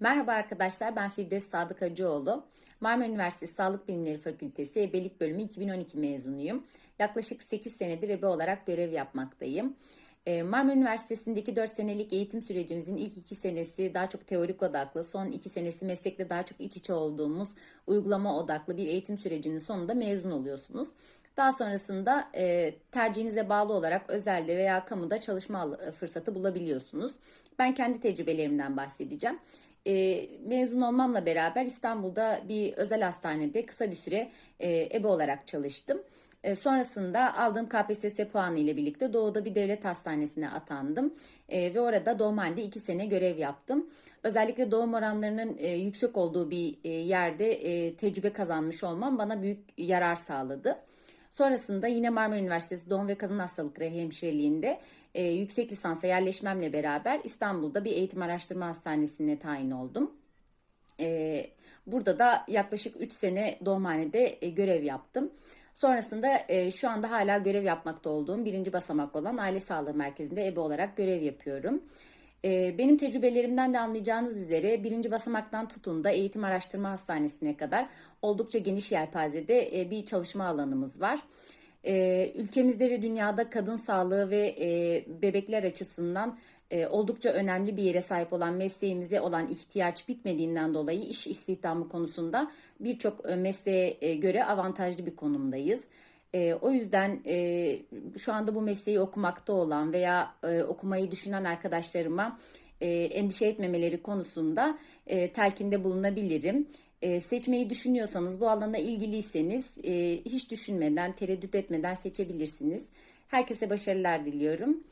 Merhaba arkadaşlar, ben Firdevs Sadık Hacıoğlu. Marmara Üniversitesi Sağlık Bilimleri Fakültesi Ebelik Bölümü 2012 mezunuyum. Yaklaşık 8 senedir ebe olarak görev yapmaktayım. Ee, Marmara Üniversitesi'ndeki 4 senelik eğitim sürecimizin ilk 2 senesi daha çok teorik odaklı, son 2 senesi meslekle daha çok iç içe olduğumuz uygulama odaklı bir eğitim sürecinin sonunda mezun oluyorsunuz. Daha sonrasında e, tercihinize bağlı olarak özelde veya kamuda çalışma al- fırsatı bulabiliyorsunuz. Ben kendi tecrübelerimden bahsedeceğim. E, mezun olmamla beraber İstanbul'da bir özel hastanede kısa bir süre e, ebe olarak çalıştım. E, sonrasında aldığım KPSS puanı ile birlikte Doğu'da bir devlet hastanesine atandım E, ve orada doğumhanede iki sene görev yaptım. Özellikle doğum oranlarının e, yüksek olduğu bir e, yerde e, tecrübe kazanmış olmam bana büyük yarar sağladı. Sonrasında yine Marmara Üniversitesi Doğum ve Kadın Hastalıkları Hemşireliğinde e, yüksek lisansa yerleşmemle beraber İstanbul'da bir eğitim araştırma hastanesine tayin oldum. E, burada da yaklaşık 3 sene doğumhanede e, görev yaptım. Sonrasında e, şu anda hala görev yapmakta olduğum birinci basamak olan aile sağlığı merkezinde ebe olarak görev yapıyorum. E, benim tecrübelerimden de anlayacağınız üzere birinci basamaktan tutun da eğitim araştırma hastanesine kadar oldukça geniş yelpazede e, bir çalışma alanımız var. Ee, ülkemizde ve dünyada kadın sağlığı ve e, bebekler açısından e, oldukça önemli bir yere sahip olan mesleğimize olan ihtiyaç bitmediğinden dolayı iş istihdamı konusunda birçok e, mesleğe göre avantajlı bir konumdayız. O yüzden şu anda bu mesleği okumakta olan veya okumayı düşünen arkadaşlarıma endişe etmemeleri konusunda telkinde bulunabilirim. E, seçmeyi düşünüyorsanız, bu alana ilgiliyseniz e, hiç düşünmeden, tereddüt etmeden seçebilirsiniz. Herkese başarılar diliyorum.